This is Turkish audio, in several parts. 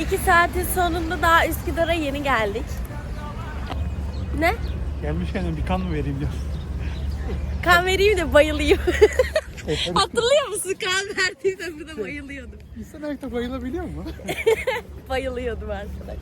İki saatin sonunda daha Üsküdar'a yeni geldik. Ne? Gelmişken bir kan mı vereyim diyor. Kan vereyim de bayılayım. Hatırlıyor musun? Kan verdiğimde burada bayılıyordum. İnsan ayakta bayılabiliyor mu? Bayılıyordum arkadaş.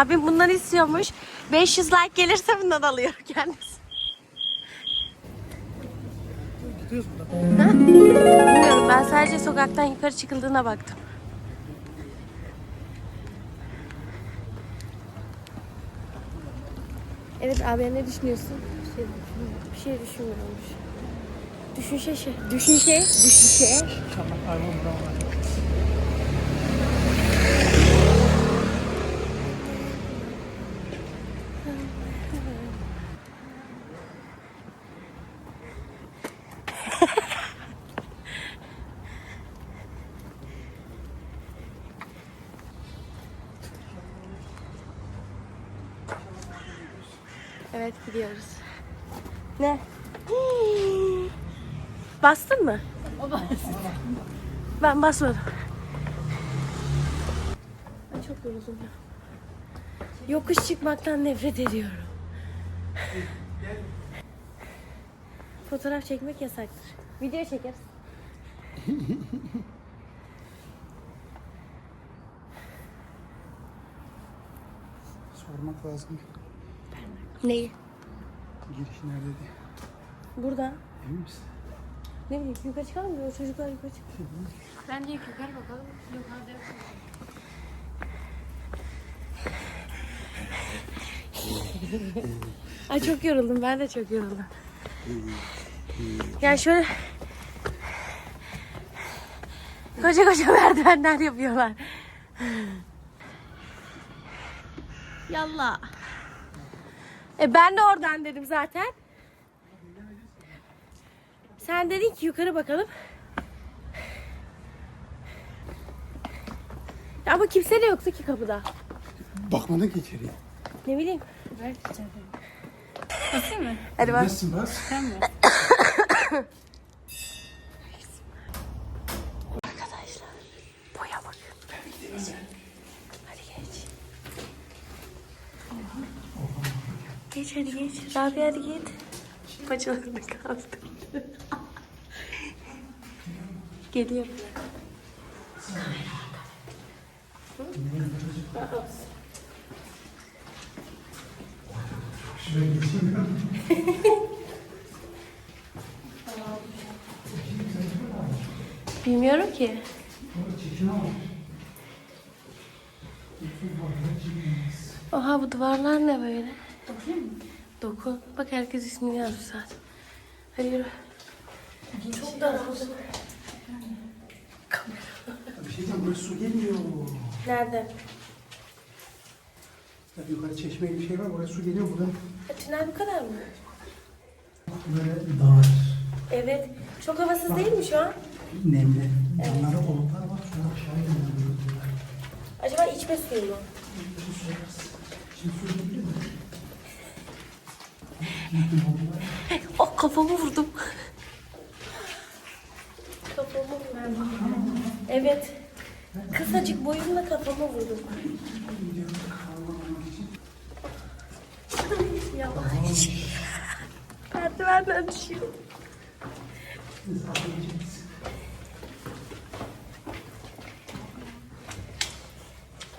Abim bundan istiyormuş. 500 like gelirse bundan alıyor kendisi. Gidiyoruz buradan. Ha? Bilmiyorum ben sadece sokaktan yukarı çıkıldığına baktım. Evet abi ne düşünüyorsun? Bir şey düşünmüyorum. Bir şey düşünmüyormuş. Düşünce şey. Düşünce. Düşünce. Tamam, ayvon buradan. Evet gidiyoruz. Ne? Bastın mı? Ben basmadım. Ben çok yoruldum ya. Yokuş çıkmaktan nefret ediyorum. Fotoğraf çekmek yasaktır. Video çekeriz. Sormak lazım. Neyi? Giriş nerede diye. Burada. Emin misin? Ne bileyim yukarı çıkalım mı? O çocuklar yukarı çık. Bence ilk yukarı bakalım. Yukarıda yok. Ay çok yoruldum. Ben de çok yoruldum. Yani şöyle koca koca merdivenler yapıyorlar. Yallah. E ben de oradan dedim zaten. Sen dedin ki yukarı bakalım. Ama kimse de yoktu ki kapıda. Bakmadın ki içeriye. Ne bileyim. Ver içeride. Basayım mı? Hadi bak. Nasılsın bas? Sen mi? Arkadaşlar boya bakın. Hadi geç. Geç. Rabia hadi git. Paçalarını kaldı. Geliyor. Bilmiyorum ki. Oha bu duvarlar ne böyle? Dokunayım mı? Dokun. Bak herkes ismini yazmış zaten. Hadi yürü. Çok daraldım. Bir şey diyeceğim burası su geliyor. Nerede? Ya yukarı çeşme gibi bir şey var. Buraya su geliyor buradan. E, tünel bu kadar mı? Böyle dar. Evet. Çok havasız değil mi şu an? Nemli. Onlara oluklar var. Şuna aşağıya. Acaba içme suyu mu? Şimdi su geliyor mu? Oh kafamı vurdum. kafamı vurdum. Evet. Kısacık boyumla kafama vurdum. Yavaş. Merdivenden düşüyor.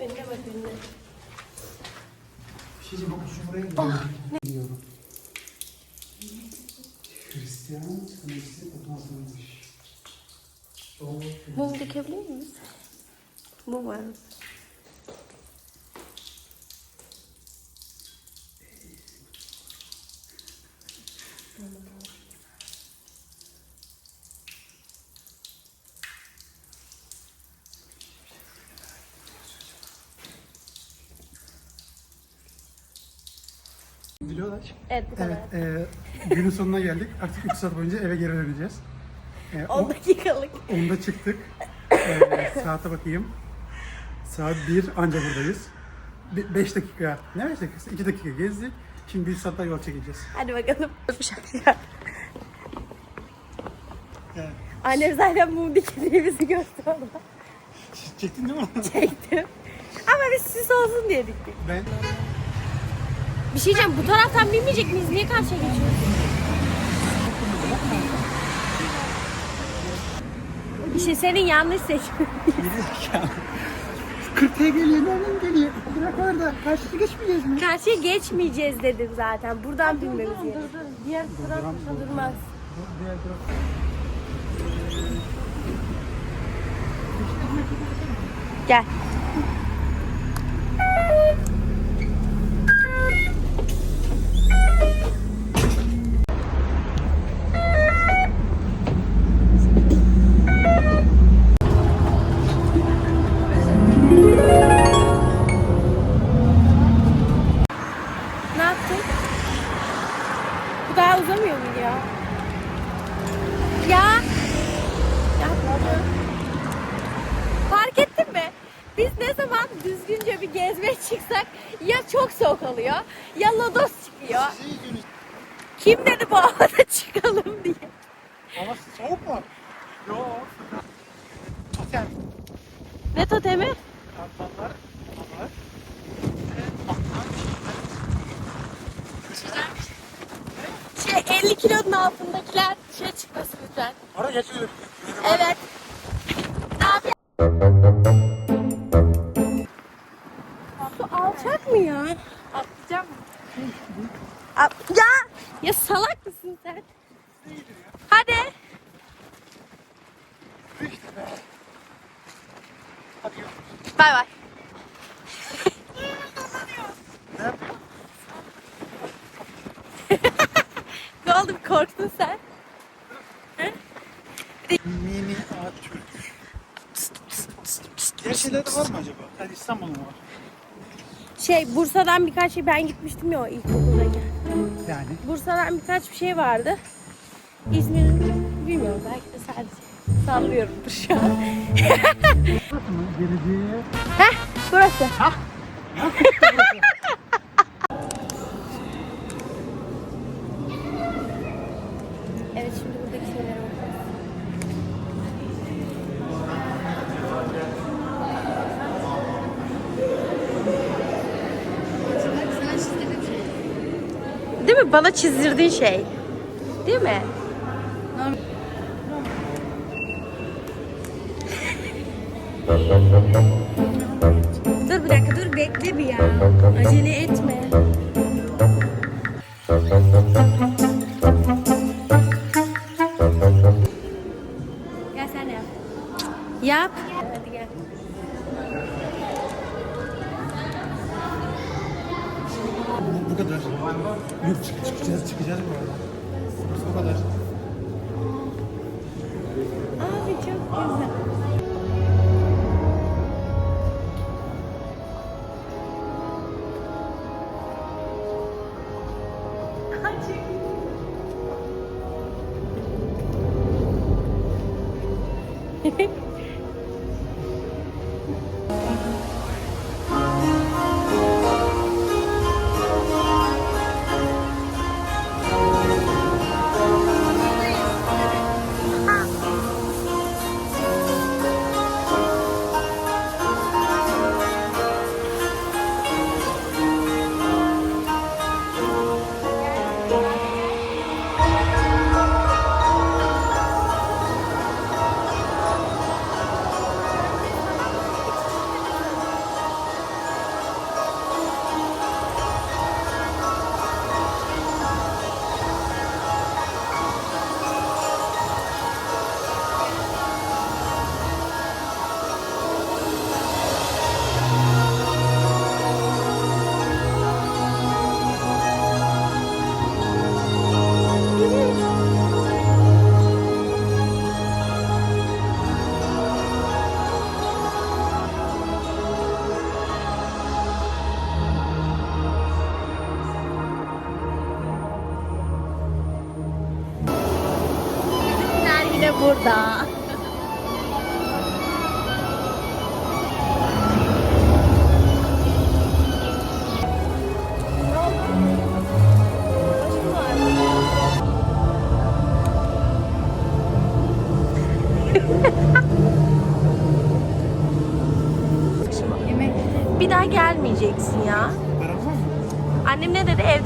Önüne bak önüne. Bir şey bak şu buraya gidiyorum. Gidiyorum. Hristiyan Kalesi Otanzıymış. Mum dikebilir miyiz? Mum var? Biliyorlar. Evet bu kadar. Evet, e, günün sonuna geldik. Artık 3 saat boyunca eve geri döneceğiz. E, 10 dakikalık. 10'da çıktık. E, saate bakayım. Saat 1 anca buradayız. 5 dakika, ne 5 dakikası? 2 dakika gezdik. Şimdi 1 saat daha yol çekeceğiz. Hadi bakalım. Evet. Annem zaten mum dikildiğimizi gördü ona. Çektin değil mi? Çektim. Ama biz süs olsun diye diktik. Ben Bir şey diyeceğim bu taraftan binmeyecek miyiz? Niye karşıya geçiyoruz? İşte senin yanlış seçmin. 40 geliyor, nereden geliyor? Bırak orada. Karşıya geçmeyeceğiz mi? Karşıya geçmeyeceğiz dedim zaten. Buradan binmemiz gerekiyor. Diğer tarafta durmaz. Diğer taraf. Gel. Oluyor ya lodos çıkıyor. Kim dedi bu havada çıkalım diye. Hava soğuk mu? Yok. Totem. Ne totemi? Kartallar. Onlar. Şey 50 kilonun altındakiler şey çıkmasın lütfen. Ara geçiyor. Evet. Ne yapayım? Su alçak mı ya? Atlayacağım mı? A- Ya! Ya salak mısın sen? Hadi. Hadi. Bay bay. Ne yapıyor? Ne oldu korktun sen? Mini çocuk. Diğer şeylerde var mı acaba? Hadi İstanbul'da mı var? Şey Bursa'dan birkaç şey ben gitmiştim ya o ilkokuldayken. Yani. Bursa'dan birkaç bir şey vardı. İzmir'in bilmiyorum belki de sadece sallıyorumdur şu an. Geleceğe Heh burası. evet şimdi buradaki şeylere bakıyoruz. Değil mi? Bana çizdirdiğin şey. Değil mi? Dur bir dakika dur bekle bir ya. Acele etme. Gel sen yap. Yap. Hadi gel. bu kadar. Yok çık- çıkacağız çıkacağız bu arada. Burası bu kadar.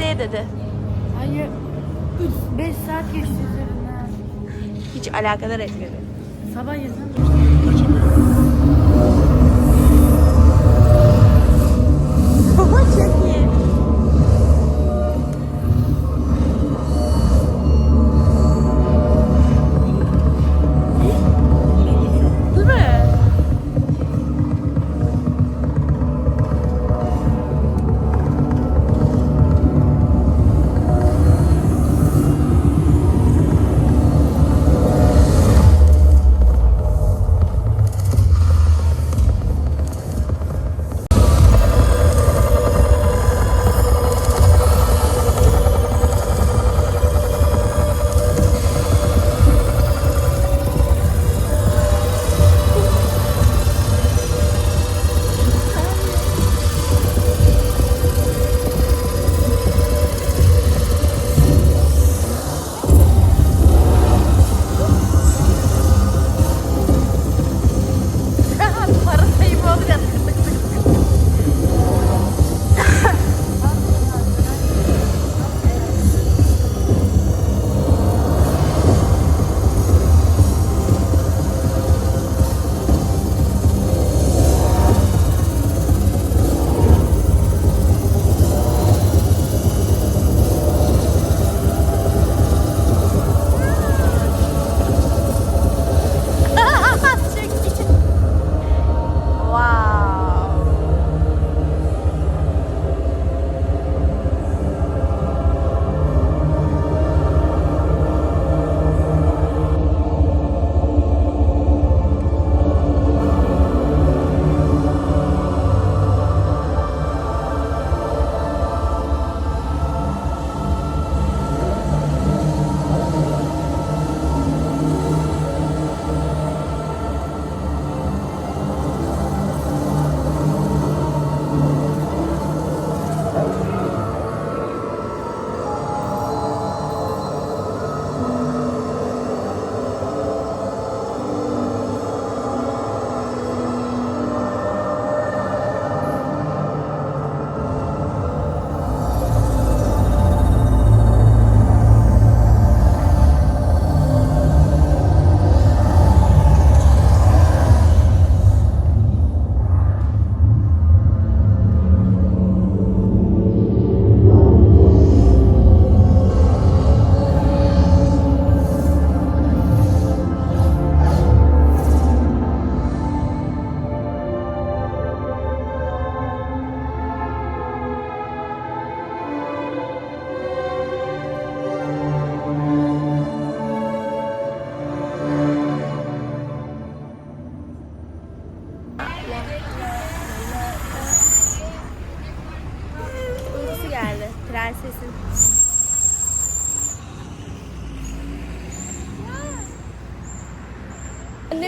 Ne dedi? Hayır. 5 saat geçti üzerinden. Hiç alakadar etmedi. Sabah yesem. Çok iyi.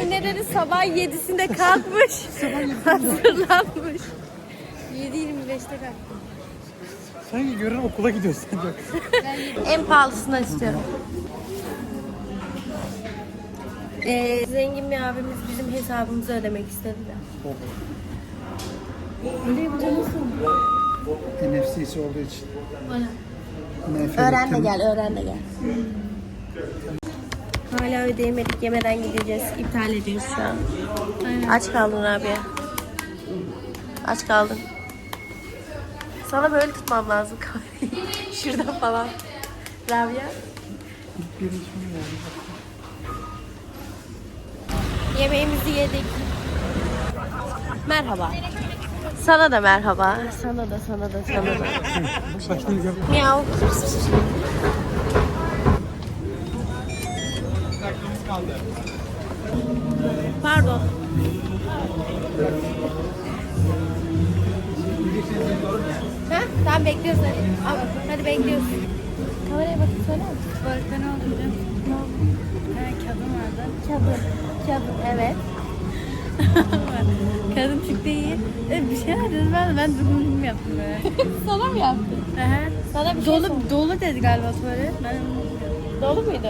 Annem ne dedi? Sabah 7'sinde kalkmış. hazırlanmış. 7.25'te kalktım. Sanki görün okula gidiyorsun. En pahalısından istiyorum. Ee, zengin bir abimiz bizim hesabımızı ödemek istedi de. Öyle yapacağım nasıl? NFC'si olduğu için. NFL Öğren de gel, öğren de gel. Hala ödeyemedik, yemeden gideceğiz. İptal ediyoruz şu an. Aynen. Aç kaldın abi. Aç kaldın. Sana böyle tutmam lazım kahveyi. Şuradan falan. Rabia. Yemeğimizi yedik. Merhaba. Sana da merhaba. Sana da, sana da, sana da. Saçını Miau. Pardon. Ha? Tamam bekliyoruz hadi. Al, Hadi bekliyoruz. Kameraya bakıp söyler misin? Tuvalette ne oldu biliyor musun? Ne oldu? Bir tane kadın vardı. Kadın. Kadın evet. kadın çıktı iyi. E, bir şeyler dedi ben, ben durdum yaptım böyle. Sana mı yaptı? Aha. Sana bir şey Dolu, dolu dedi galiba tuvalet. Ben. Dolu muydu?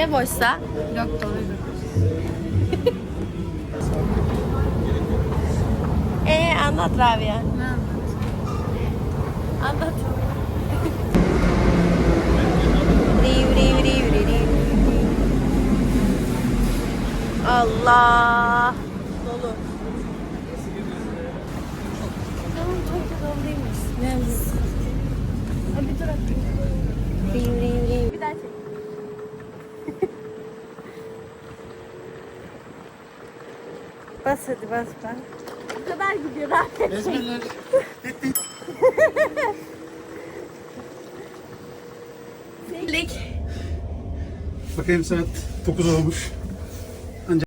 Ya boşsa? Yok doluydu. Ee anlat Rabia. Ne anlat? Anlat. Allah. Dolu. Tamam çok da dolu değilmiş. Ha, bir dur atayım. Bir daha çek. Bas hadi bas bas. Bu kadar gidiyor Rabia. Ezberler. Lik. Bakayım saat 9 olmuş.